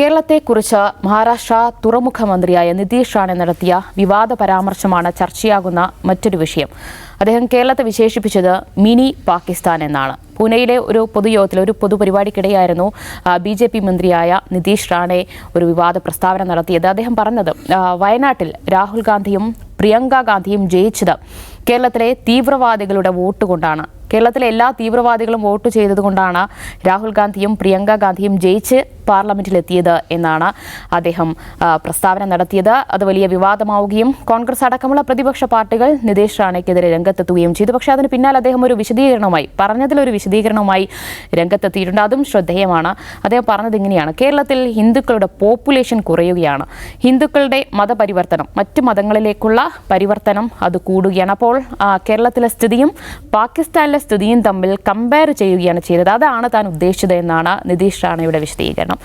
കേരളത്തെക്കുറിച്ച് മഹാരാഷ്ട്ര തുറമുഖ മന്ത്രിയായ നിതീഷ് റാണെ നടത്തിയ വിവാദ പരാമർശമാണ് ചർച്ചയാകുന്ന മറ്റൊരു വിഷയം. അദ്ദേഹം കേരളത്തെ വിശേഷിപ്പിച്ചത് മിനി പാകിസ്ഥാൻ എന്നാണ്. പൂനെയിലെ ഒരു പൊതുയോഗത്തിൽ ഒരു പൊതുപരിപാടിക്കിടെയായിരുന്നു ബി ജെ പി മന്ത്രിയായ നിതീഷ് റാണെ ഒരു വിവാദ പ്രസ്താവന നടത്തിയത്. അദ്ദേഹം പറഞ്ഞത് വയനാട്ടിൽ രാഹുൽ ഗാന്ധിയും പ്രിയങ്ക ഗാന്ധിയും ജയിച്ചത് കേരളത്തിലെ തീവ്രവാദികളുടെ വോട്ട് കൊണ്ടാണ്. കേരളത്തിലെ എല്ലാ തീവ്രവാദികളും വോട്ട് ചെയ്തതുകൊണ്ടാണ് രാഹുൽ ഗാന്ധിയും പ്രിയങ്ക ഗാന്ധിയും ജയിച്ച് പാർലമെന്റിലെത്തിയത് എന്നാണ് അദ്ദേഹം പ്രസ്താവന നടത്തിയത്. അത് വലിയ വിവാദമാവുകയും കോൺഗ്രസ് അടക്കമുള്ള പ്രതിപക്ഷ പാർട്ടികൾ നിതേഷ് റാണയ്ക്കെതിരെ രംഗത്തെത്തുകയും ചെയ്തു. പക്ഷേ അതിന് പിന്നാലെ അദ്ദേഹം ഒരു വിശദീകരണവുമായി പറഞ്ഞതിലൊരു വിശദീകരണവുമായി രംഗത്തെത്തിയിട്ടുണ്ട്. അതും ശ്രദ്ധേയമാണ്. അദ്ദേഹം പറഞ്ഞത് ഇങ്ങനെയാണ്. കേരളത്തിൽ ഹിന്ദുക്കളുടെ പോപ്പുലേഷൻ കുറയുകയാണ്. ഹിന്ദുക്കളുടെ മതപരിവർത്തനം മറ്റ് മതങ്ങളിലേക്കുള്ള പരിവർത്തനം അത് കൂടുകയാണ്. അപ്പോൾ കേരളത്തിലെ സ്ഥിതിയും പാകിസ്ഥാനിലെ സ്ഥിതിയും തമ്മിൽ കമ്പയർ ചെയ്യുകയാണ് ചെയ്തത്. അതാണ് താൻ ഉദ്ദേശിച്ചത് എന്നാണ് നിതീഷ് റാണയുടെ വിശദീകരണം.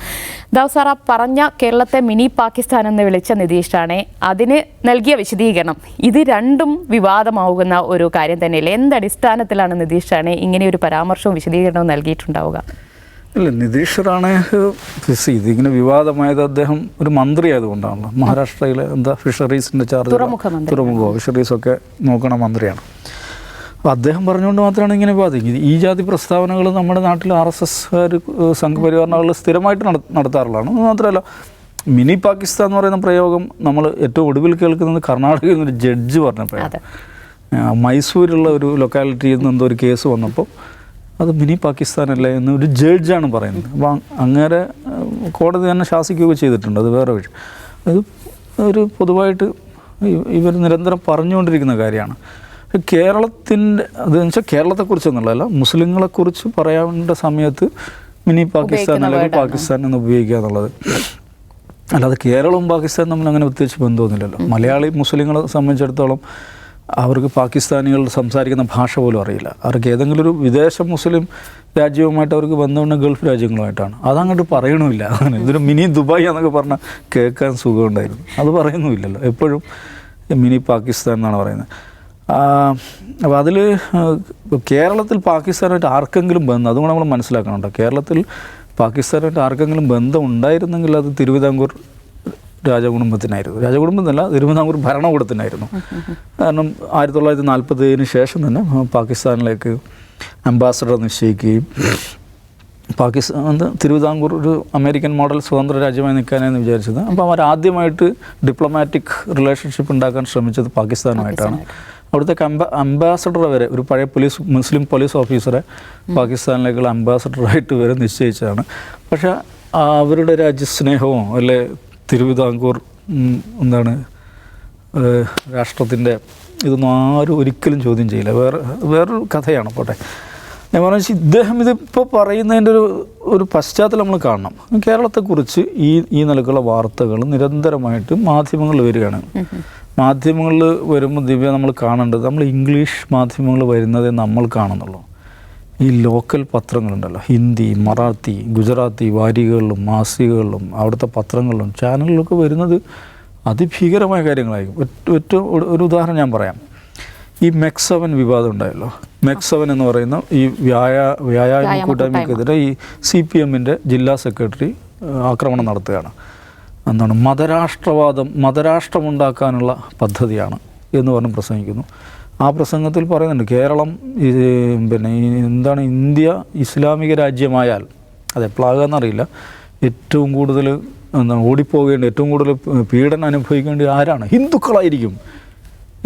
ദൗസാറ പറഞ്ഞ കേരളത്തെ മിനി പാകിസ്ഥാൻ എന്ന് വിളിച്ച നിതീഷ് റാണെ അതിന് നൽകിയ വിശദീകരണം. ഇത് രണ്ടും വിവാദമാവുന്ന ഒരു കാര്യം തന്നെയല്ലേ? എന്തടിസ്ഥാനത്തിലാണ് നിതീഷ് റാണെ ഇങ്ങനെ ഒരു പരാമർശവും വിശദീകരണവും നൽകിയിട്ടുണ്ടാവുക? ഇല്ല നിതീഷ് റാണെ ഇതിങ്ങനെ വിവാദമായത് അദ്ദേഹം ഒരു മന്ത്രി ആയതുകൊണ്ടാണല്ലോ മഹാരാഷ്ട്രയിലെ എന്താ ഫിഷറീസിന്റെ ചാർജ് തുറമുഖ മന്ത്രി. തുറമുഖോ ഫിഷറീസൊക്കെ നോക്കണ മന്ത്രിയാണ്. അപ്പോൾ അദ്ദേഹം പറഞ്ഞുകൊണ്ട് മാത്രമാണ് ഇങ്ങനെ വിവാദിക്കുന്നത് ഈ ജാതി പ്രസ്താവനകൾ നമ്മുടെ നാട്ടിൽ ആർ എസ് എസ് സംഘപരിവാറിനകൾ സ്ഥിരമായിട്ട് നട- നടത്താറുള്ളതാണ്. അത് മാത്രമല്ല മിനി പാകിസ്ഥാൻ എന്ന് പറയുന്ന പ്രയോഗം നമ്മൾ ഏറ്റവും ഒടുവിൽ കേൾക്കുന്നത് കർണാടകയിൽ നിന്നൊരു ജഡ്ജ് പറഞ്ഞപ്പോഴാണ്. മൈസൂരുള്ള ഒരു ലൊക്കാലിറ്റിയിൽ നിന്ന് എന്തോ ഒരു കേസ് വന്നപ്പോൾ അത് മിനി പാകിസ്ഥാനല്ല എന്ന് ഒരു ജഡ്ജാണ് പറയുന്നത്. അപ്പോൾ അങ്ങേരെ കോടതി തന്നെ ശാസിക്കുകയൊക്കെ ചെയ്തിട്ടുണ്ട്. അത് വേറെ വിഷയം. അത് ഒരു പൊതുവായിട്ട് ഇവർ നിരന്തരം പറഞ്ഞുകൊണ്ടിരിക്കുന്ന കാര്യമാണ്. കേരളത്തിന്റെ അതെന്ന് വെച്ചാൽ കേരളത്തെക്കുറിച്ചൊന്നുള്ളതല്ല മുസ്ലിങ്ങളെക്കുറിച്ച് പറയേണ്ട സമയത്ത് മിനി പാകിസ്ഥാൻ അല്ലെങ്കിൽ പാകിസ്ഥാൻ എന്ന് ഉപയോഗിക്കുക എന്നുള്ളത്. അല്ലാതെ കേരളവും പാകിസ്ഥാനും തമ്മിൽ അങ്ങനെ പ്രത്യേകിച്ച് ബന്ധമൊന്നുമില്ലല്ലോ. മലയാളി മുസ്ലിങ്ങളെ സംബന്ധിച്ചിടത്തോളം അവർക്ക് പാകിസ്ഥാനികൾ സംസാരിക്കുന്ന ഭാഷ പോലും അറിയില്ല. അവർക്ക് ഏതെങ്കിലും ഒരു വിദേശ മുസ്ലിം രാജ്യവുമായിട്ട് അവർക്ക് ബന്ധമുണ്ട് ഗൾഫ് രാജ്യങ്ങളുമായിട്ടാണ്. അതങ്ങോട്ട് പറയണമില്ല. അങ്ങനെ ഇതൊരു മിനി ദുബായ് എന്നൊക്കെ പറഞ്ഞാൽ കേൾക്കാൻ സുഖമുണ്ടായിരുന്നു. അത് പറയുന്നുമില്ലല്ലോ. എപ്പോഴും മിനി പാകിസ്ഥാൻ എന്നാണ് പറയുന്നത്. അപ്പോൾ അതിൽ കേരളത്തിൽ പാകിസ്ഥാനായിട്ട് ആർക്കെങ്കിലും ബന്ധം അതും കൂടെ നമ്മൾ മനസ്സിലാക്കണം കേട്ടോ. കേരളത്തിൽ പാകിസ്ഥാനായിട്ട് ആർക്കെങ്കിലും ബന്ധം ഉണ്ടായിരുന്നെങ്കിൽ അത് തിരുവിതാംകൂർ രാജകുടുംബത്തിനായിരുന്നു. രാജകുടുംബത്തിനല്ല തിരുവിതാംകൂർ ഭരണകൂടത്തിനായിരുന്നു. കാരണം ആയിരത്തി തൊള്ളായിരത്തി നാൽപ്പത്തേഴിന് ശേഷം തന്നെ പാകിസ്ഥാനിലേക്ക് അംബാസഡർ നിശ്ചയിക്കുകയും പാകിസ്ഥാൻ തിരുവിതാംകൂർ ഒരു അമേരിക്കൻ മോഡൽ സ്വതന്ത്ര രാജ്യമായി നിൽക്കാനെന്ന് വിചാരിച്ചത്. അപ്പോൾ അവർ ആദ്യമായിട്ട് ഡിപ്ലോമാറ്റിക് റിലേഷൻഷിപ്പ് ഉണ്ടാക്കാൻ ശ്രമിച്ചത് പാകിസ്ഥാനുമായിട്ടാണ്. അവിടുത്തെ അംബ അംബാസഡർ വരെ ഒരു പഴയ പോലീസ് മുസ്ലിം പോലീസ് ഓഫീസറെ പാകിസ്ഥാനിലേക്കുള്ള അംബാസഡറായിട്ട് വരെ നിശ്ചയിച്ചതാണ്. പക്ഷേ അവരുടെ രാജ്യസ്നേഹവും അല്ലെ തിരുവിതാംകൂർ എന്താണ് രാഷ്ട്രത്തിന്റെ ഇതൊന്നും ആരും ഒരിക്കലും ചോദ്യം ചെയ്യില്ല. വേറെ വേറൊരു കഥയാണ് പോട്ടെ. ഞാൻ പറഞ്ഞു ഇദ്ദേഹം ഇതിപ്പോൾ പറയുന്നതിന്റെ ഒരു ഒരു പശ്ചാത്തലം നമ്മൾ കാണണം. കേരളത്തെക്കുറിച്ച് ഈ ഈ നിലക്കുള്ള വാർത്തകൾ നിരന്തരമായിട്ട് മാധ്യമങ്ങളിൽ വരികയാണ്. മാധ്യമങ്ങളിൽ വരുമ്പോൾ ദിവ്യ നമ്മൾ കാണേണ്ടത് നമ്മൾ ഇംഗ്ലീഷ് മാധ്യമങ്ങൾ വരുന്നതേ നമ്മൾ കാണുന്നുള്ളൂ. ഈ ലോക്കൽ പത്രങ്ങളുണ്ടല്ലോ. ഹിന്ദി മറാത്തി ഗുജറാത്തി വാരികകളിലും മാസികകളിലും അവിടുത്തെ പത്രങ്ങളിലും ചാനലിലൊക്കെ വരുന്നത് അതിഭീകരമായ കാര്യങ്ങളായിരിക്കും. ഒറ്റ ഏറ്റവും ഒരു- ഉദാഹരണം ഞാൻ പറയാം. ഈ മെക്സവൻ വിവാദം ഉണ്ടായല്ലോ. മെക്സവൻ എന്ന് പറയുന്ന ഈ വ്യായാ വ്യായാമ കൂട്ടായ്മക്കെതിരെ ഈ സി പി എമ്മിന്റെ ജില്ലാ സെക്രട്ടറി ആക്രമണം നടത്തുകയാണ്. എന്താണ്? മതരാഷ്ട്രവാദം മതരാഷ്ട്രമുണ്ടാക്കാനുള്ള പദ്ധതിയാണ് എന്ന് പറഞ്ഞ് പ്രസംഗിക്കുന്നു. ആ പ്രസംഗത്തിൽ പറയുന്നുണ്ട് കേരളം പിന്നെ എന്താണ് ഇന്ത്യ ഇസ്ലാമിക രാജ്യമായാൽ അത് എപ്പോഴാകാന്നറിയില്ല ഏറ്റവും കൂടുതൽ എന്താണ് ഓടിപ്പോകേണ്ട ഏറ്റവും കൂടുതൽ പീഡനം അനുഭവിക്കേണ്ടത് ആരാണ്? ഹിന്ദുക്കളായിരിക്കും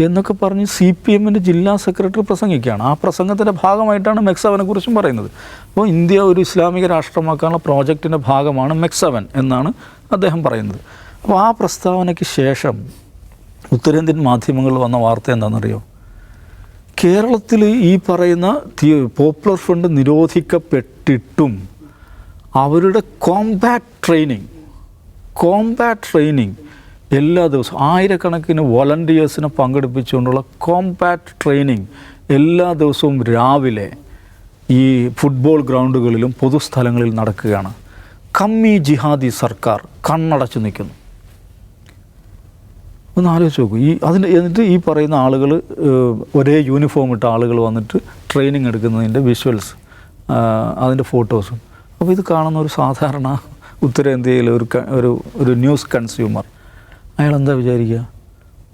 എന്നൊക്കെ പറഞ്ഞ് സി പി എമ്മിന്റെ ജില്ലാ സെക്രട്ടറി പ്രസംഗിക്കുകയാണ്. ആ പ്രസംഗത്തിന്റെ ഭാഗമായിട്ടാണ് മെക്സവനെ കുറിച്ചും പറയുന്നത്. അപ്പോൾ ഇന്ത്യ ഒരു ഇസ്ലാമിക രാഷ്ട്രമാക്കാനുള്ള പ്രോജക്റ്റിന്റെ ഭാഗമാണ് മെക്സവൻ എന്നാണ് അദ്ദേഹം പറയുന്നത്. അപ്പോൾ ആ പ്രസ്താവനയ്ക്ക് ശേഷം ഉത്തരേന്ത്യൻ മാധ്യമങ്ങളിൽ വന്ന വാർത്ത എന്താണെന്നറിയോ? കേരളത്തിൽ ഈ പറയുന്ന പോപ്പുലർ ഫ്രണ്ട് നിരോധിക്കപ്പെട്ടിട്ടും അവരുടെ കോംബാറ്റ് ട്രെയിനിങ് കോംബാറ്റ് ട്രെയിനിങ് എല്ലാ ദിവസവും ആയിരക്കണക്കിന് വോളണ്ടിയേഴ്സിനെ പങ്കെടുപ്പിച്ചുകൊണ്ടുള്ള കോംബാറ്റ് ട്രെയിനിങ് എല്ലാ ദിവസവും രാവിലെ ഈ ഫുട്ബോൾ ഗ്രൗണ്ടുകളിലും പൊതുസ്ഥലങ്ങളിൽ നടക്കുകയാണ്. കമ്മി ജിഹാദി സർക്കാർ കണ്ണടച്ചു നിൽക്കുന്നു. ഒന്ന് ആലോചിച്ച് നോക്കൂ. ഈ അതിന് എന്നിട്ട് ഈ പറയുന്ന ആളുകൾ ഒരേ യൂണിഫോം ഇട്ട ആളുകൾ വന്നിട്ട് ട്രെയിനിങ് എടുക്കുന്നതിന്റെ വിഷ്വൽസ് അതിന്റെ ഫോട്ടോസും അപ്പോൾ ഇത് കാണുന്ന ഒരു സാധാരണ ഉത്തരേന്ത്യയിലെ ഒരു ഒരു ഒരു ന്യൂസ് കൺസ്യൂമർ അയാൾ എന്താ വിചാരിക്കുക?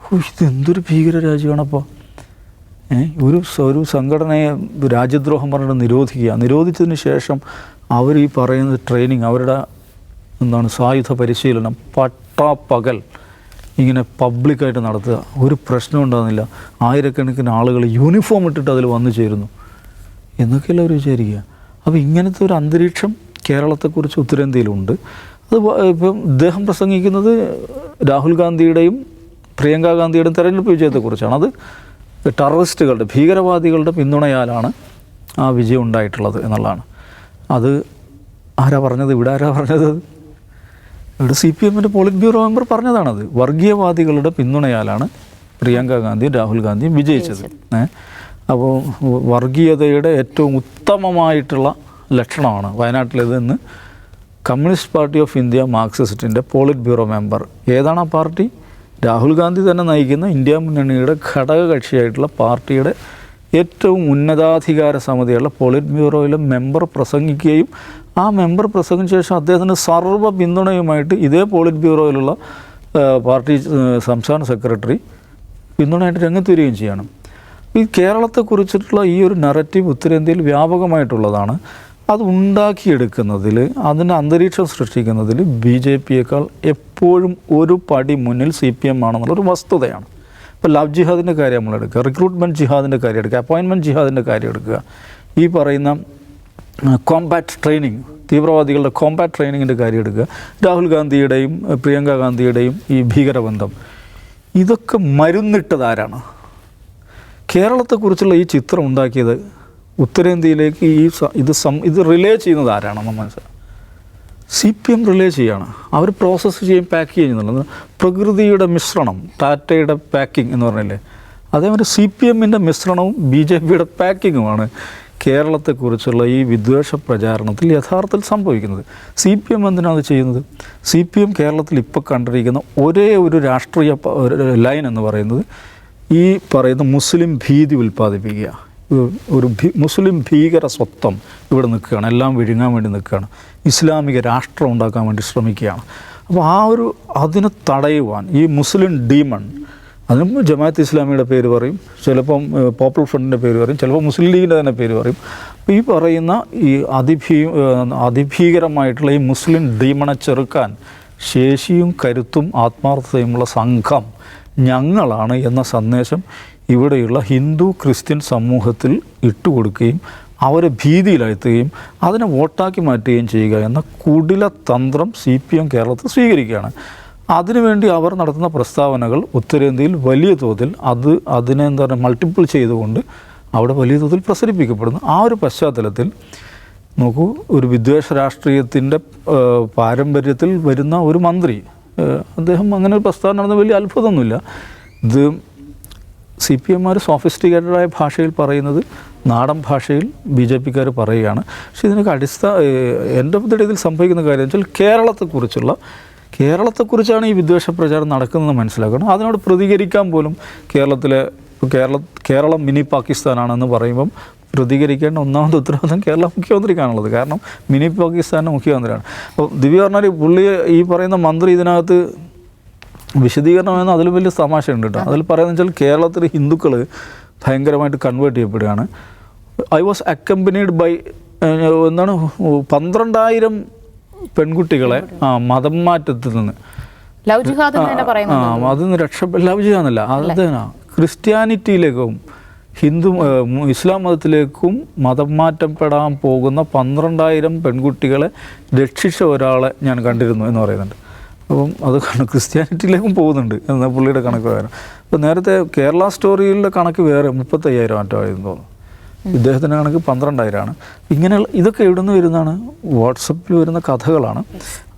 ഓ ഇതെന്തൊരു ഭീകര രാജ്യമാണപ്പോൾ ഒരു ഒരു സംഘടനയെ രാജ്യദ്രോഹം പറഞ്ഞിട്ട് നിരോധിക്കുക. നിരോധിച്ചതിന് ശേഷം അവർ ഈ പറയുന്ന ട്രെയിനിങ് അവരുടെ എന്താണ് സായുധ പരിശീലനം പട്ടാപ്പകൽ ഇങ്ങനെ പബ്ലിക്കായിട്ട് നടത്തുക. ഒരു പ്രശ്നം ഉണ്ടാകുന്നില്ല ആയിരക്കണക്കിന് ആളുകൾ യൂണിഫോം ഇട്ടിട്ട് അതിൽ വന്നു ചേരുന്നു. എന്നൊക്കെയല്ല അവർ വിചാരിക്കുക? അപ്പോൾ ഇങ്ങനത്തെ ഒരു അന്തരീക്ഷം കേരളത്തെക്കുറിച്ച് ഉത്തരേന്ത്യയിലുണ്ട്. അത് ഇപ്പം ഇദ്ദേഹം പ്രസംഗിക്കുന്നത് രാഹുൽ ഗാന്ധിയുടെയും പ്രിയങ്ക ഗാന്ധിയുടെയും തെരഞ്ഞെടുപ്പ് വിജയത്തെക്കുറിച്ചാണ്. അത് ടെററിസ്റ്റുകളുടെ ഭീകരവാദികളുടെ പിന്തുണയാലാണ് ആ വിജയം ഉണ്ടായിട്ടുള്ളത് എന്നുള്ളതാണ്. അത് ആരാ പറഞ്ഞത്? ഇവിടെ ആരാ പറഞ്ഞത്? ഇവിടെ സി പി എമ്മിന്റെ പോളിറ്റ് ബ്യൂറോ മെമ്പർ പറഞ്ഞതാണത്. വർഗീയവാദികളുടെ പിന്തുണയാലാണ് പ്രിയങ്ക ഗാന്ധിയും രാഹുൽ ഗാന്ധിയും വിജയിച്ചത്. അപ്പോൾ വർഗീയതയുടെ ഏറ്റവും ഉത്തമമായിട്ടുള്ള ലക്ഷണമാണ് വയനാട്ടിലേതെന്ന് കമ്മ്യൂണിസ്റ്റ് പാർട്ടി ഓഫ് ഇന്ത്യ മാർക്സിസ്റ്റിന്റെ പോളിറ്റ് ബ്യൂറോ മെമ്പർ ഏതാണ് ആ പാർട്ടി? രാഹുൽ ഗാന്ധി തന്നെ നയിക്കുന്ന ഇന്ത്യ മുന്നണിയുടെ ഘടക കക്ഷിയായിട്ടുള്ള പാർട്ടിയുടെ ഏറ്റവും ഉന്നതാധികാര സമിതിയുള്ള പോളിറ്റ് ബ്യൂറോയിലെ മെമ്പർ പ്രസംഗിക്കുകയും ആ മെമ്പർ പ്രസംഗിച്ച ശേഷം അദ്ദേഹത്തിന് സർവ പിന്തുണയുമായിട്ട് ഇതേ പോളിറ്റ് ബ്യൂറോയിലുള്ള പാർട്ടി സംസ്ഥാന സെക്രട്ടറി പിന്തുണയായിട്ട് രംഗത്ത് വരികയും ചെയ്യണം. ഈ കേരളത്തെക്കുറിച്ചിട്ടുള്ള ഈ ഒരു നററ്റീവ് ഉത്തരേന്ത്യയിൽ വ്യാപകമായിട്ടുള്ളതാണ്. അത് ഉണ്ടാക്കിയെടുക്കുന്നതിൽ അതിന്റെ അന്തരീക്ഷം സൃഷ്ടിക്കുന്നതിൽ ബി ജെ പിയേക്കാൾ എപ്പോഴും ഒരു പടി മുന്നിൽ സി പി എം ആണെന്നുള്ളൊരു വസ്തുതയാണ്. ഇപ്പോൾ ലവ് ജിഹാദിന്റെ കാര്യം നമ്മൾ എടുക്കുക റിക്രൂട്ട്മെന്റ് ജിഹാദിന്റെ കാര്യം എടുക്കുക അപ്പോയിൻമെന്റ് ജിഹാദിന്റെ കാര്യം എടുക്കുക. ഈ പറയുന്ന കോമ്പാറ്റ് ട്രെയിനിങ് തീവ്രവാദികളുടെ കോമ്പാറ്റ് ട്രെയിനിങ്ങിന്റെ കാര്യം എടുക്കുക. രാഹുൽ ഗാന്ധിയുടെയും പ്രിയങ്ക ഗാന്ധിയുടെയും ഈ ഭീകരബന്ധം. ഇതൊക്കെ മരുന്നിട്ടത് ആരാണ്? കേരളത്തെക്കുറിച്ചുള്ള ഈ ചിത്രം ഉണ്ടാക്കിയത് ഉത്തരേന്ത്യയിലേക്ക് ഈ ഇത് സം ഇത് റിലേ ചെയ്യുന്നത് ആരാണെന്ന് മനസ്സിലാക്കുക സി പി എം റിലേ ചെയ്യാണ്. അവർ പ്രോസസ്സ് ചെയ്യും പാക്ക് ചെയ്യുന്നുള്ളത് പ്രകൃതിയുടെ മിശ്രണം ടാറ്റയുടെ പാക്കിംഗ് എന്ന് പറഞ്ഞില്ലേ? അതേമാതിരി സി പി എമ്മിന്റെ മിശ്രണവും ബി ജെ പിയുടെ പാക്കിങ്ങുമാണ് കേരളത്തെക്കുറിച്ചുള്ള ഈ വിദ്വേഷ പ്രചാരണത്തിൽ യഥാർത്ഥത്തിൽ സംഭവിക്കുന്നത്. സി പി എം എന്തിനാണ് ചെയ്യുന്നത്? സി പി എം കേരളത്തിൽ ഇപ്പോൾ കണ്ടിരിക്കുന്ന ഒരേ ഒരു രാഷ്ട്രീയ ലൈൻ എന്ന് പറയുന്നത് ഈ പറയുന്ന മുസ്ലിം ഭീതി ഉൽപ്പാദിപ്പിക്കുക. ഒരു- മുസ്ലിം ഭീകര സ്വത്വം ഇവിടെ നിൽക്കുകയാണ്. എല്ലാം വിഴുങ്ങാൻ വേണ്ടി നിൽക്കുകയാണ്. ഇസ്ലാമിക രാഷ്ട്രം ഉണ്ടാക്കാൻ വേണ്ടി ശ്രമിക്കുകയാണ്. അപ്പോൾ ആ ഒരു അതിനെ തടയുവാൻ ഈ മുസ്ലിം ഡീമൺ അതിനും ജമാഅത്ത് ഇസ്ലാമിയുടെ പേര് പറയും. ചിലപ്പം പോപ്പുലർ ഫ്രണ്ടിന്റെ പേര് പറയും. ചിലപ്പോൾ മുസ്ലിം ലീഗിന്റെ തന്നെ പേര് പറയും. അപ്പോൾ ഈ പറയുന്ന ഈ അതിഭീ അതിഭീകരമായിട്ടുള്ള ഈ മുസ്ലിം ഡീമണെ ചെറുക്കാൻ ശേഷിയും കരുത്തും ആത്മാർത്ഥതയുമുള്ള സംഘം ഞങ്ങളാണ് എന്ന സന്ദേശം ഇവിടെയുള്ള ഹിന്ദു ക്രിസ്ത്യൻ സമൂഹത്തിൽ ഇട്ടുകൊടുക്കുകയും അവരെ ഭീതിയിലാഴ്ത്തുകയും അതിനെ വോട്ടാക്കി മാറ്റുകയും ചെയ്യുക എന്ന കുടില തന്ത്രം സി പി എം കേരളത്തിൽ സ്വീകരിക്കുകയാണ്. അതിനുവേണ്ടി അവർ നടത്തുന്ന പ്രസ്താവനകൾ ഉത്തരേന്ത്യയിൽ വലിയ തോതിൽ അത് അതിനെ എന്താ പറയുക മൾട്ടിപ്പിൾ ചെയ്തുകൊണ്ട് അവിടെ വലിയ തോതിൽ പ്രസരിപ്പിക്കപ്പെടുന്നു. ആ ഒരു പശ്ചാത്തലത്തിൽ നോക്കൂ ഒരു വിദ്വേഷ രാഷ്ട്രീയത്തിന്റെ പാരമ്പര്യത്തിൽ വരുന്ന ഒരു മന്ത്രി അദ്ദേഹം അങ്ങനെ ഒരു പ്രസ്താവന നടന്ന വലിയ അത്ഭുതമൊന്നുമില്ല. ഇത് സി പി എമ്മാർ സോഫിസ്റ്റിക്കേറ്റഡായ ഭാഷയിൽ പറയുന്നത് നാടൻ ഭാഷയിൽ ബി ജെ പിക്കാർ പറയുകയാണ്. പക്ഷേ ഇതിനൊക്കെ അടിസ്ഥാന എന്റെ ഇതിൽ സംഭവിക്കുന്ന കാര്യം വെച്ചാൽ കേരളത്തെക്കുറിച്ചുള്ള കേരളത്തെക്കുറിച്ചാണ് ഈ വിദ്വേഷ പ്രചാരണം നടക്കുന്നത് മനസ്സിലാക്കണം. അതിനോട് പ്രതികരിക്കാൻ പോലും കേരളത്തിലെ കേരള കേരളം മിനി പാകിസ്ഥാനാണെന്ന് പറയുമ്പം പ്രതികരിക്കേണ്ട ഒന്നാമത്തെ ഉത്തരവാദിത്തം കേരള മുഖ്യമന്ത്രിക്കാണുള്ളത്. കാരണം മിനി പാകിസ്ഥാന്റെ മുഖ്യമന്ത്രിയാണ്. അപ്പോൾ ദിവ്യ പറഞ്ഞാൽ പുള്ളി ഈ പറയുന്ന മന്ത്രി ഇതിനകത്ത് വിശദീകരണം എന്ന് അതിൽ വലിയ തമാശ ഉണ്ട് കേട്ടോ. അതിൽ പറയുന്നത് വെച്ചാൽ കേരളത്തിൽ ഹിന്ദുക്കൾ ഭയങ്കരമായിട്ട് കൺവേർട്ട് ചെയ്യപ്പെടുകയാണ്. ഐ വാസ് അക്കമ്പനീഡ് ബൈ എന്താണ് പന്ത്രണ്ടായിരം പെൺകുട്ടികളെ ആ മതം മാറ്റത്തിൽ നിന്ന്. അത് ആ അതിന്ന് രക്ഷപ്പെട്ട ലവ് ചെയ്യാന്നല്ല അതേനാ ക്രിസ്ത്യാനിറ്റിയിലേക്കും ഹിന്ദു ഇസ്ലാം മതത്തിലേക്കും മതം മാറ്റപ്പെടാൻ പോകുന്ന പന്ത്രണ്ടായിരം പെൺകുട്ടികളെ രക്ഷിച്ച ഒരാളെ ഞാൻ കണ്ടിരുന്നു എന്ന് പറയുന്നുണ്ട്. അപ്പം അത് ക്രിസ്ത്യാനിറ്റിയിലേക്കും പോകുന്നുണ്ട് എന്ന പുള്ളിയുടെ കണക്ക് വേറെ അപ്പോൾ നേരത്തെ കേരള സ്റ്റോറിയിലെ കണക്ക് വേറെ മുപ്പത്തയ്യായിരം മറ്റോ ആയിരുന്നു തോന്നുന്നു. ഇദ്ദേഹത്തിന്റെ കണക്ക് പന്ത്രണ്ടായിരമാണ് ഇങ്ങനെയുള്ള ഇതൊക്കെ എവിടെ നിന്ന് വരുന്നതാണ്? വാട്സപ്പിൽ വരുന്ന കഥകളാണ്.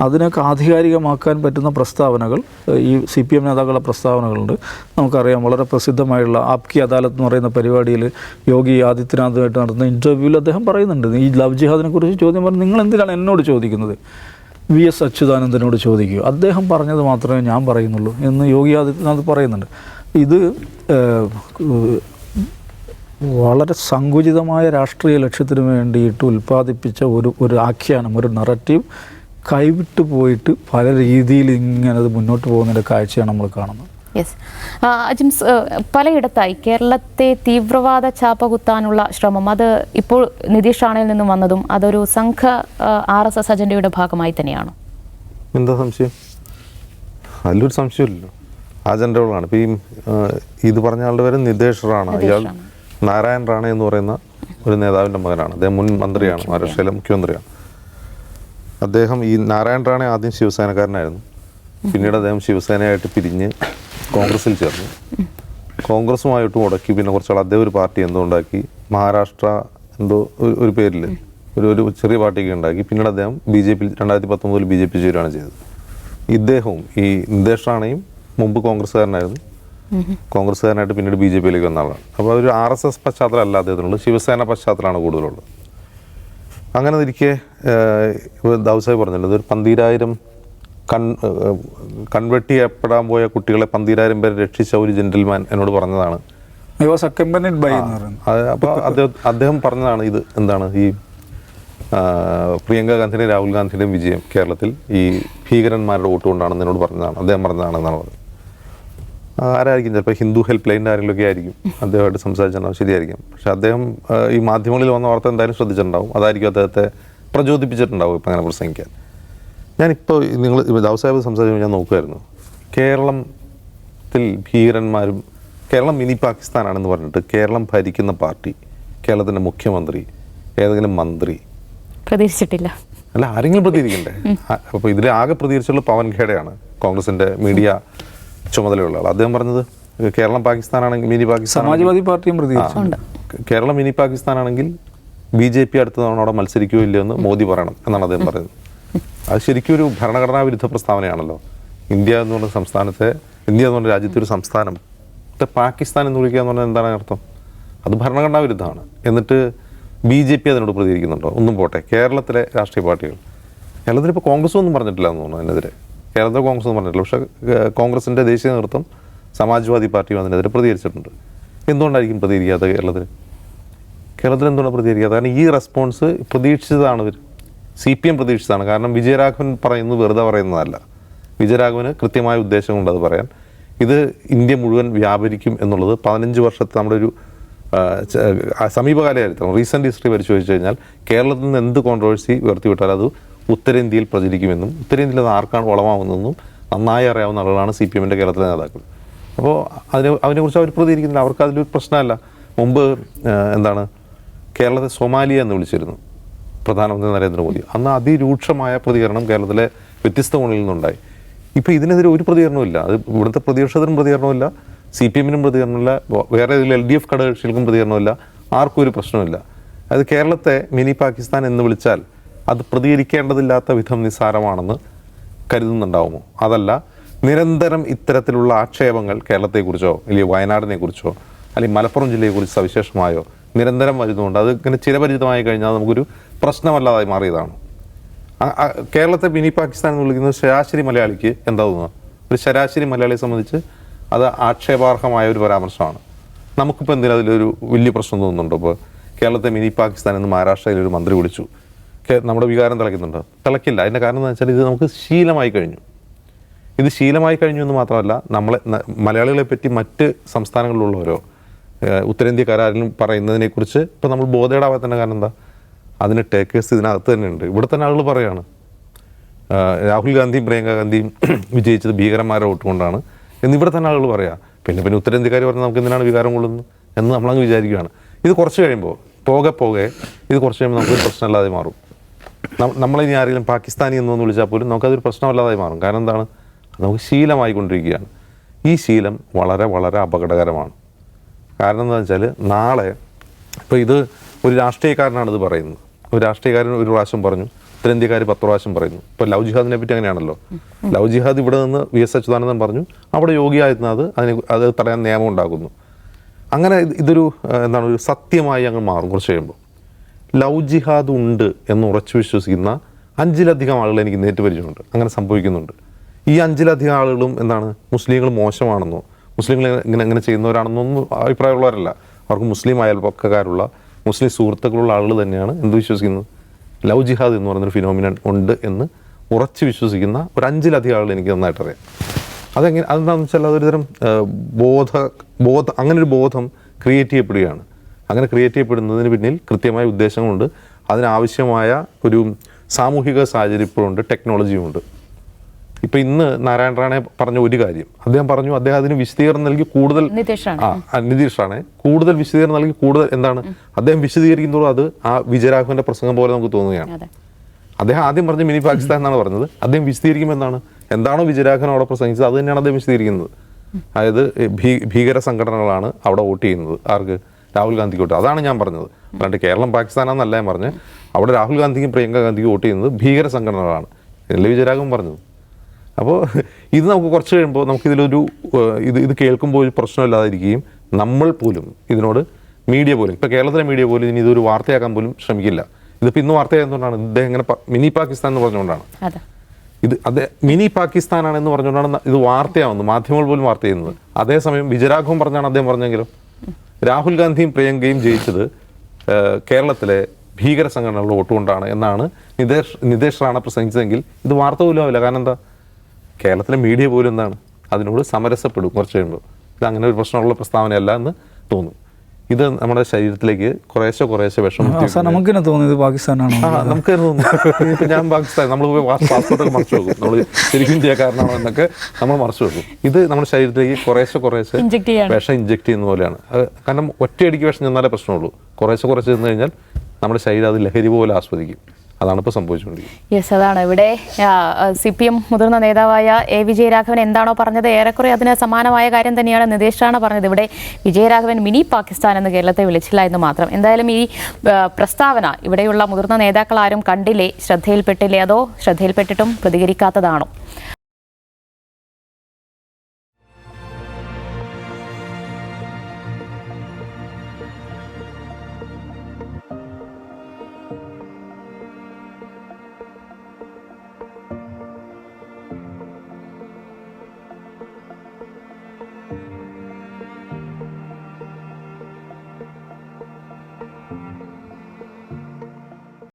അതിനൊക്കെ ആധികാരികമാക്കാൻ പറ്റുന്ന പ്രസ്താവനകൾ ഈ സി പി എം നേതാക്കളുടെ പ്രസ്താവനകളുണ്ട്. നമുക്കറിയാം വളരെ പ്രസിദ്ധമായുള്ള ആപ്കി അദാലത്ത് എന്ന് പറയുന്ന പരിപാടിയിൽ യോഗി ആദിത്യനാഥുമായിട്ട് നടത്തുന്ന ഇന്റർവ്യൂവിൽ അദ്ദേഹം പറയുന്നുണ്ട്. ഈ ലവ് ജിഹാദിനെ കുറിച്ച് ചോദ്യം പറഞ്ഞു നിങ്ങൾ എന്തിനാണ് എന്നോട് ചോദിക്കുന്നത്? വി എസ് അച്യുതാനന്ദനോട് ചോദിക്കൂ അദ്ദേഹം പറഞ്ഞത് മാത്രമേ ഞാൻ പറയുന്നുള്ളൂ എന്ന് യോഗി ആദിത്യനാഥ് പറയുന്നുണ്ട്. ഇത് വളരെ സങ്കുചിതമായ രാഷ്ട്രീയ ലക്ഷ്യത്തിന് വേണ്ടിയിട്ട് ഉൽപ്പാദിപ്പിച്ച ഒരു ഒരു ആഖ്യാനം ഒരു നററ്റീവ് കൈവിട്ട് പോയിട്ട് പല രീതിയിൽ ഇങ്ങനെ അത് മുന്നോട്ട് പോകുന്നതിന്റെ കാഴ്ചയാണ് നമ്മൾ കാണുന്നത്. യെസ് അജിംസ് പലയിടത്തായി കേരളത്തെ തീവ്രവാദ ചാപ്പ കുത്താനുള്ള ശ്രമം. അത് ഇപ്പോൾ നിതീഷ് റാണയിൽ നിന്നും വന്നതും അതൊരു സംഘ ആർ എസ് എസ് അജണ്ടയുടെ ഭാഗമായി തന്നെയാണ്? എന്താ സംശയം? അതിലൊരു സംശയമില്ലല്ലോ. അജണ്ടകളാണ് ഇപ്പം ഈ ഇത് പറഞ്ഞ ആളുടെ പേര് നിതേഷ് റാണ. ഇയാൾ. നാരായൺ റാണ എന്ന് പറയുന്ന ഒരു നേതാവിന്റെ മകനാണ്. അദ്ദേഹം മുൻ മന്ത്രിയാണ് മഹാരാഷ്ട്രയിലെ മുഖ്യമന്ത്രിയാണ്. അദ്ദേഹം ഈ നാരായൺ റാണ ആദ്യം ശിവസേനക്കാരനായിരുന്നു. പിന്നീട് അദ്ദേഹം ശിവസേനയായിട്ട് പിരിഞ്ഞ് കോൺഗ്രസിൽ ചേർന്നു. കോൺഗ്രസുമായിട്ട് മുടക്കി പിന്നെ കുറച്ചാൾ അദ്ദേഹം ഒരു പാർട്ടി എന്തോ ഉണ്ടാക്കി. മഹാരാഷ്ട്ര എന്തോ ഒരു- പേരിൽ ഒരു ഒരു ചെറിയ പാർട്ടിയൊക്കെ ഉണ്ടാക്കി. പിന്നീട് അദ്ദേഹം ബി ജെ പി രണ്ടായിരത്തി പത്തൊമ്പതിൽ ബി ജെ പി ചേരുകയാണ് ചെയ്തത്. ഇദ്ദേഹവും ഈ നിതേഷ് റാണയും മുമ്പ് കോൺഗ്രസ്സുകാരനായിരുന്നു. കോൺഗ്രസ്സുകാരനായിട്ട് പിന്നീട് ബി ജെ പിയിലേക്ക് വന്ന ആളാണ്. അപ്പോൾ ഒരു ആർ എസ് എസ് പശ്ചാത്തലം അല്ല അദ്ദേഹത്തിനുള്ളത്. ശിവസേന പശ്ചാത്തലമാണ് കൂടുതലുള്ളത്. അങ്ങനെ ഇരിക്കെ ദൗസായി പറഞ്ഞല്ലോ ഇതൊരു പന്തീരായിരം കൺ കൺവെർട്ട് ചെയ്യപ്പെടാൻ പോയ കുട്ടികളെ പന്തീരായിരം പേരെ രക്ഷിച്ച ഒരു ജെന്റിൽമാൻ എന്നോട് പറഞ്ഞതാണ്. അപ്പോൾ അദ്ദേഹം അദ്ദേഹം പറഞ്ഞതാണ് ഇത് എന്താണ് ഈ പ്രിയങ്ക ഗാന്ധിയുടെയും രാഹുൽ ഗാന്ധിയുടെയും വിജയം കേരളത്തിൽ ഈ ഭീകരന്മാരുടെ വോട്ട് കൊണ്ടാണെന്ന് എന്നോട് പറഞ്ഞതാണ് അദ്ദേഹം പറഞ്ഞതാണ് എന്നാണ് പറഞ്ഞത്. ആ, ആരായിരിക്കും ചിലപ്പോൾ ഹിന്ദു ഹെൽപ്പ് ലൈനിന്റെ ആരെങ്കിലുമൊക്കെ ആയിരിക്കും. അദ്ദേഹമായിട്ട് സംസാരിച്ചിട്ടുണ്ടാവും ശരിയായിരിക്കും. പക്ഷെ അദ്ദേഹം ഈ മാധ്യമങ്ങളിൽ വന്ന വാർത്ത എന്തായാലും ശ്രദ്ധിച്ചിട്ടുണ്ടാവും. അതായിരിക്കും അദ്ദേഹത്തെ പ്രചോദിപ്പിച്ചിട്ടുണ്ടാവും ഇപ്പം അങ്ങനെ പ്രസംഗിക്കാൻ. ഞാനിപ്പോൾ നിങ്ങൾ ദാവസാഹിബ് സംസാരിക്കുമ്പോൾ ഞാൻ നോക്കുമായിരുന്നു കേരളത്തിൽ ഭീകരന്മാരും കേരളം മിനി പാകിസ്ഥാനാണെന്ന് പറഞ്ഞിട്ട് കേരളം ഭരിക്കുന്ന പാർട്ടി കേരളത്തിന്റെ മുഖ്യമന്ത്രി ഏതെങ്കിലും മന്ത്രി. പ്രതീക്ഷിച്ചിട്ടില്ല. അല്ല ആരെങ്കിലും പ്രതികരിക്കണ്ടേ? അപ്പോൾ ഇതിലെ ആകെ പ്രതികരിച്ചുള്ള പവൻ ഖേഡയാണ് കോൺഗ്രസിന്റെ മീഡിയ ചുമതലയുള്ള ആൾ അദ്ദേഹം പറഞ്ഞത് കേരളം പാകിസ്ഥാനാണെങ്കിൽ മിനി പാകിസ്ഥാൻ സമാജ്വാദി പാർട്ടിയും പ്രതികരിച്ചു. കേരളം മിനി പാകിസ്ഥാനാണെങ്കിൽ ബി ജെ പി അടുത്ത തവണ അവിടെ മത്സരിക്കുകയോ ഇല്ലയോ എന്ന് മോദി പറയണം എന്നാണ് അദ്ദേഹം പറയുന്നത്. അത് ശരിക്കും ഒരു ഭരണഘടനാ വിരുദ്ധ പ്രസ്താവനയാണല്ലോ. ഇന്ത്യ എന്ന് പറഞ്ഞ സംസ്ഥാനത്തെ ഇന്ത്യ എന്ന് പറഞ്ഞ രാജ്യത്തെ ഒരു സംസ്ഥാനം. മറ്റേ പാകിസ്ഥാൻ എന്ന് വിളിക്കുക എന്ന് പറഞ്ഞാൽ എന്താണ് അർത്ഥം? അത് ഭരണഘടനാ വിരുദ്ധമാണ്. എന്നിട്ട് ബി ജെ പി അതിനോട് പ്രതികരിക്കുന്നുണ്ടോ? ഒന്നും പോട്ടെ. കേരളത്തിലെ രാഷ്ട്രീയ പാർട്ടികൾ. കേരളത്തിൽ ഇപ്പോൾ കോൺഗ്രസ് ഒന്നും പറഞ്ഞിട്ടില്ല എന്ന് തോന്നുന്നു അതിനെതിരെ. കേരളത്തിൽ കോൺഗ്രസ് എന്ന് പറഞ്ഞിട്ടില്ല. പക്ഷേ കോൺഗ്രസിന്റെ ദേശീയ നേതൃത്വം സമാജ്വാദി പാർട്ടിയും അതിനെതിരെ പ്രതികരിച്ചിട്ടുണ്ട്. എന്തുകൊണ്ടായിരിക്കും പ്രതികരിക്കാത്ത കേരളത്തിൽ? കേരളത്തിൽ എന്തുകൊണ്ട് പ്രതികരിക്കാത്ത കാരണം ഈ റെസ്പോൺസ് പ്രതീക്ഷിച്ചതാണ് ഇവർ സി പി എം പ്രതീക്ഷിച്ചതാണ്. കാരണം വിജയരാഘവൻ പറയുന്നത് വെറുതെ പറയുന്നതല്ല. വിജയരാഘവന് കൃത്യമായ ഉദ്ദേശമുണ്ട് അത് പറയാൻ. ഇത് ഇന്ത്യ മുഴുവൻ വ്യാപരിക്കും എന്നുള്ളത് പതിനഞ്ച് വർഷത്തെ നമ്മുടെ ഒരു സമീപകാല ചരിത്രം റീസെന്റ് ഹിസ്റ്ററി പരിശോധിച്ച് കഴിഞ്ഞാൽ കേരളത്തിൽ നിന്ന് എന്ത് കോൺട്രവേഴ്സി ഉയർത്തിവിട്ടാലും അത് ഉത്തരേന്ത്യയിൽ പ്രചരിക്കുമെന്നും ഉത്തരേന്ത്യയിൽ അത് ആർക്കാണ് വളമാവുന്നതെന്നും നന്നായി അറിയാവുന്ന ആളുകളാണ് സി പി എമ്മിന്റെ കേരളത്തിലെ നേതാക്കൾ. അപ്പോൾ അതിനെ അതിനെക്കുറിച്ച് അവർ പ്രതികരിക്കുന്നില്ല. അവർക്ക് അതിലൊരു പ്രശ്നമല്ല. മുമ്പ് എന്താണ് കേരളത്തെ സൊമാലിയ എന്ന് വിളിച്ചിരുന്നു പ്രധാനമന്ത്രി നരേന്ദ്രമോദി. അന്ന് അതിരൂക്ഷമായ പ്രതികരണം കേരളത്തിലെ വ്യത്യസ്ത കോണിൽ നിന്നുണ്ടായി. ഇപ്പോൾ ഇതിനെതിരെ ഒരു പ്രതികരണമില്ല അത് ഇവിടുത്തെ പ്രതിപക്ഷത്തിനും പ്രതികരണമില്ല സി പി എമ്മിനും പ്രതികരണമില്ല വേറെ ഇതിൽ എൽ ഡി എഫ് ഘടകകക്ഷികൾക്കും പ്രതികരണമില്ല ആർക്കും ഒരു പ്രശ്നമില്ല അത് കേരളത്തെ മിനി പാകിസ്ഥാൻ എന്ന് വിളിച്ചാൽ അത് പ്രതികരിക്കേണ്ടതില്ലാത്ത വിധം നിസ്സാരമാണെന്ന് കരുതുന്നുണ്ടാവുമോ? അതല്ല നിരന്തരം ഇത്തരത്തിലുള്ള ആക്ഷേപങ്ങൾ കേരളത്തെക്കുറിച്ചോ അല്ലെങ്കിൽ വയനാടിനെക്കുറിച്ചോ അല്ലെങ്കിൽ മലപ്പുറം ജില്ലയെക്കുറിച്ച് സവിശേഷമായോ നിരന്തരം വരുന്നുണ്ട്. അത് ഇങ്ങനെ ചിരപരിചിതമായി കഴിഞ്ഞാൽ നമുക്കൊരു പ്രശ്നമല്ലാതായി മാറിയതാണ്. കേരളത്തെ മിനി പാകിസ്ഥാൻ എന്ന് വിളിക്കുന്നത് ശരാശരി മലയാളിക്ക് എന്താ തോന്നുന്നത്? ഒരു ശരാശരി മലയാളിയെ സംബന്ധിച്ച് അത് ആക്ഷേപാർഹമായ ഒരു പരാമർശമാണ്. നമുക്കിപ്പോൾ എന്തിനാ അതിലൊരു വലിയ പ്രശ്നം തോന്നുന്നുണ്ടോ? ഇപ്പോൾ കേരളത്തെ മിനി പാകിസ്ഥാൻ എന്ന് മഹാരാഷ്ട്രയിൽ ഒരു മന്ത്രി വിളിച്ചു. കേ- നമ്മുടെ വികാരം തിളയ്ക്കുന്നുണ്ട്. തിളക്കില്ല. അതിന്റെ കാരണം എന്ന് വെച്ചാൽ ഇത് നമുക്ക് ശീലമായി കഴിഞ്ഞു. ഇത് ശീലമായി കഴിഞ്ഞു എന്ന് മാത്രമല്ല നമ്മളെ മലയാളികളെ പറ്റി മറ്റ് സംസ്ഥാനങ്ങളിലുള്ളവരോ ഉത്തരേന്ത്യക്കാരും പറയുന്നതിനെക്കുറിച്ച് ഇപ്പോൾ നമ്മൾ ബോധേടാവാത്തതിന്റെ കാരണം എന്താ? അതിന് ടേക്കേഴ്സ് ഇതിനകത്ത് തന്നെ ഉണ്ട്. ഇവിടെ തന്നെ ആളുകൾ പറയുകയാണ് രാഹുൽ ഗാന്ധിയും പ്രിയങ്ക ഗാന്ധിയും വിജയിച്ചത് ഭീകരന്മാരെ വോട്ട് കൊണ്ടാണ് എന്നിവിടെ തന്നെ ആളുകൾ പറയാം. പിന്നെ പിന്നെ ഉത്തരേന്ത്യക്കാർ പറഞ്ഞാൽ നമുക്ക് എന്തിനാണ് വികാരം കൊള്ളുന്നത് എന്ന് നമ്മളങ്ങ് വിചാരിക്കുകയാണ്. ഇത് കുറച്ച് കഴിയുമ്പോൾ പോകെ പോകെ ഇത് കുറച്ച് കഴിയുമ്പോൾ നമുക്ക് പ്രശ്നമല്ലാതെ മാറും. നമ്മളിനി ആരെങ്കിലും പാകിസ്ഥാനി എന്നൊന്ന് വിളിച്ചാൽ പോലും നമുക്കതൊരു പ്രശ്നമല്ലാതായി മാറും. കാരണം എന്താണ്? നമുക്ക് ശീലമായിക്കൊണ്ടിരിക്കുകയാണ്. ഈ ശീലം വളരെ വളരെ അപകടകരമാണ്. കാരണം എന്താണെന്ന് വെച്ചാൽ നാളെ ഇപ്പോൾ ഇത് ഒരു രാഷ്ട്രീയക്കാരനാണ് ഇത് പറയുന്നത്. ഒരു രാഷ്ട്രീയക്കാരൻ ഒരു പ്രാവശ്യം പറഞ്ഞു ഉത്തരേന്ത്യക്കാർ പത്ത് പ്രാവശ്യം പറയുന്നു. ഇപ്പോൾ ലവ് ജിഹാദിനെ പറ്റി അങ്ങനെയാണല്ലോ. ലവ് ജിഹാദ് ഇവിടെ നിന്ന് വി എസ് അച്യുതാനന്ദൻ പറഞ്ഞു അവിടെ യോഗി ആദിത്യനാഥ് അതിനെ അത് തടയാൻ നിയമം ഉണ്ടാക്കുന്നു. അങ്ങനെ ഇതൊരു എന്താണ് ഒരു സത്യമായി അങ്ങ് മാറും കുറച്ച് കഴിയുമ്പോൾ. ലവ് ജിഹാദ് ഉണ്ട് എന്ന് ഉറച്ചു വിശ്വസിക്കുന്ന അഞ്ചിലധികം ആളുകൾ എനിക്ക് നേരിട്ട് പരിചയമുണ്ട്. അങ്ങനെ സംഭവിക്കുന്നുണ്ട്. ഈ അഞ്ചിലധികം ആളുകളും എന്താണ്? മുസ്ലിങ്ങൾ മോശമാണെന്നോ മുസ്ലിങ്ങൾ ഇങ്ങനെ ഇങ്ങനെ ചെയ്യുന്നവരാണെന്നോ ഒന്നും അഭിപ്രായമുള്ളവരല്ല. അവർക്ക് മുസ്ലിം അയൽപക്കക്കാരുള്ള മുസ്ലിം സുഹൃത്തുക്കളുള്ള ആളുകൾ തന്നെയാണ് എന്ത് വിശ്വസിക്കുന്നത്? ലവ് ജിഹാദ് എന്ന് പറയുന്നൊരു ഫിനോമിനൻ ഉണ്ട് എന്ന് ഉറച്ചു വിശ്വസിക്കുന്ന ഒരു അഞ്ചിലധികം ആളുകൾ എനിക്ക് നന്നായിട്ടറിയാം. അതെങ്ങനെ അതെന്താണെന്ന് വെച്ചാൽ അതൊരു തരം ബോധ ബോധ അങ്ങനെ ഒരു ബോധം ക്രിയേറ്റ് ചെയ്യപ്പെടുകയാണ്. അങ്ങനെ ക്രിയേറ്റ് ചെയ്യപ്പെടുന്നതിന് പിന്നിൽ കൃത്യമായ ഉദ്ദേശങ്ങളുണ്ട്. അതിനാവശ്യമായ ഒരു സാമൂഹിക സാഹചര്യം ഇപ്പോഴുണ്ട് ടെക്നോളജിയും ഉണ്ട് ഇപ്പൊ ഇന്ന് നാരായണ റാണെ പറഞ്ഞ ഒരു കാര്യം. അദ്ദേഹം പറഞ്ഞു അദ്ദേഹം അതിന് വിശദീകരണം നൽകി കൂടുതൽ നിതീഷാണ് ആ ആ, കൂടുതൽ വിശദീകരണം നൽകി കൂടുതൽ എന്താണ്? അദ്ദേഹം വിശദീകരിക്കുമ്പോൾ അത് ആ വിജയരാഘവന്റെ പ്രസംഗം പോലെ നമുക്ക് തോന്നുകയാണ്. അദ്ദേഹം ആദ്യം പറഞ്ഞ മിനി പാകിസ്ഥാൻ എന്നാണ് പറഞ്ഞത്. അദ്ദേഹം വിശദീകരിക്കുമ്പോൾ എന്താണ്? എന്താണോ വിജയരാഘവൻ അവിടെ പ്രസംഗിച്ചത് അത് തന്നെയാണ് അദ്ദേഹം വിശദീകരിക്കുന്നത്. അതായത് ഭീ- ഭീകര സംഘടനകളാണ് അവിടെ വോട്ട് ചെയ്യുന്നത്. ആർക്ക്? രാഹുൽ ഗാന്ധിക്ക് വോട്ട്. അതാണ് ഞാൻ പറഞ്ഞത്. അല്ലാണ്ട് കേരളം പാകിസ്ഥാനാന്നല്ല ഞാൻ പറഞ്ഞത്. അവിടെ രാഹുൽ ഗാന്ധിക്കും പ്രിയങ്ക ഗാന്ധിക്കും വോട്ട് ചെയ്യുന്നത് ഭീകര സംഘടനകളാണ്. എല്ലാ വിജയരാഘവൻ പറഞ്ഞത്. അപ്പോൾ ഇത് നമുക്ക് കുറച്ച് കഴിയുമ്പോൾ നമുക്കിതിലൊരു ഇത് ഇത് കേൾക്കുമ്പോൾ ഒരു പ്രശ്നമില്ലാതിരിക്കുകയും നമ്മൾ പോലും ഇതിനോട് മീഡിയ പോലും ഇപ്പോൾ കേരളത്തിലെ മീഡിയ പോലും ഇനി ഇതൊരു വാർത്തയാക്കാൻ പോലും ശ്രമിക്കില്ല. ഇതിപ്പോൾ ഇന്ന് വാർത്തയായതുകൊണ്ടാണ് ഇദ്ദേഹം ഇങ്ങനെ മിനി പാകിസ്ഥാൻ എന്ന് പറഞ്ഞുകൊണ്ടാണ്. ഇത് അതെ മിനി പാകിസ്ഥാനാണെന്ന് പറഞ്ഞുകൊണ്ടാണ് ഇത് വാർത്തയാവുന്നത് മാധ്യമങ്ങൾ പോലും വാർത്ത ചെയ്യുന്നത് അതേസമയം വിജയരാഘവൻ പറഞ്ഞാണ് അദ്ദേഹം പറഞ്ഞെങ്കിലോ രാഹുൽ ഗാന്ധിയും പ്രിയങ്കയും ജയിച്ചത് കേരളത്തിലെ ഭീകര സംഘടനകളുടെ വോട്ടുകൊണ്ടാണ് എന്നാണ് നിതേഷ് നിതേഷ് റാണ പ്രസംഗിച്ചതെങ്കിൽ ഇത് വാർത്ത പോലും ആവില്ല. കാരണം എന്താ? കേരളത്തിലെ മീഡിയ പോലും എന്താണ്? അതിനോട് സമരസപ്പെടും കുറച്ച് കഴിയുമ്പോൾ. ഇത് അങ്ങനെ ഒരു പ്രശ്നമുള്ള പ്രസ്താവനയല്ല എന്ന് തോന്നും. ഇത് നമ്മുടെ ശരീരത്തിലേക്ക് കുറേശ്ശെ കുറേശ്ശെ വിഷമം അവസാനം നമുക്ക് തന്നെ തോന്നിയത് പാകിസ്ഥാനാണ്? ആ നമുക്ക് തോന്നുന്നു. ഇപ്പൊ ഞാൻ പാകിസ്ഥാൻ. നമ്മൾ പാസ്പോർട്ടൊക്കെ മറച്ചു വെക്കും. നമ്മൾ ശരിക്കും ഇന്ത്യക്കാരനാണോ എന്നൊക്കെ നമ്മൾ മറച്ചു വെക്കും. ഇത് നമ്മുടെ ശരീരത്തിലേക്ക് കുറേശ്ശെ കുറേശ്ശെ. വിഷം ഇഞ്ചെക്ട് ചെയ്യുന്ന പോലെയാണ്. അത് കാരണം ഒറ്റയടിക്ക് വിഷം ചെന്നാലേ പ്രശ്നമുള്ളൂ. കുറേശ്ശെ കുറേശ്ശെ ചെന്ന് കഴിഞ്ഞാൽ നമ്മുടെ ശരീരം അത് ലഹരി പോലെ ആസ്വദിക്കും. അതാണ് ഇപ്പോൾ സംഭവിച്ചുകൊണ്ടിരിക്കുന്നത്. യെസ് അതാണ്. ഇവിടെ സി പി എം മുതിർന്ന നേതാവായ എ വിജയരാഘവൻ എന്താണോ പറഞ്ഞത്? ഏറെക്കുറെ അതിന് സമാനമായ കാര്യം തന്നെയാണ് നിതീഷ് റാണ പറഞ്ഞത്. ഇവിടെ വിജയരാഘവൻ മിനി പാകിസ്ഥാൻ എന്ന് കേരളത്തെ വിളിച്ചില്ല എന്ന് മാത്രം. എന്തായാലും ഈ പ്രസ്താവന ഇവിടെയുള്ള മുതിർന്ന നേതാക്കൾ ആരും കണ്ടില്ലേ? ശ്രദ്ധയിൽപ്പെട്ടില്ലേ? അതോ ശ്രദ്ധയിൽപ്പെട്ടിട്ടും പ്രതികരിക്കാത്തതാണോ?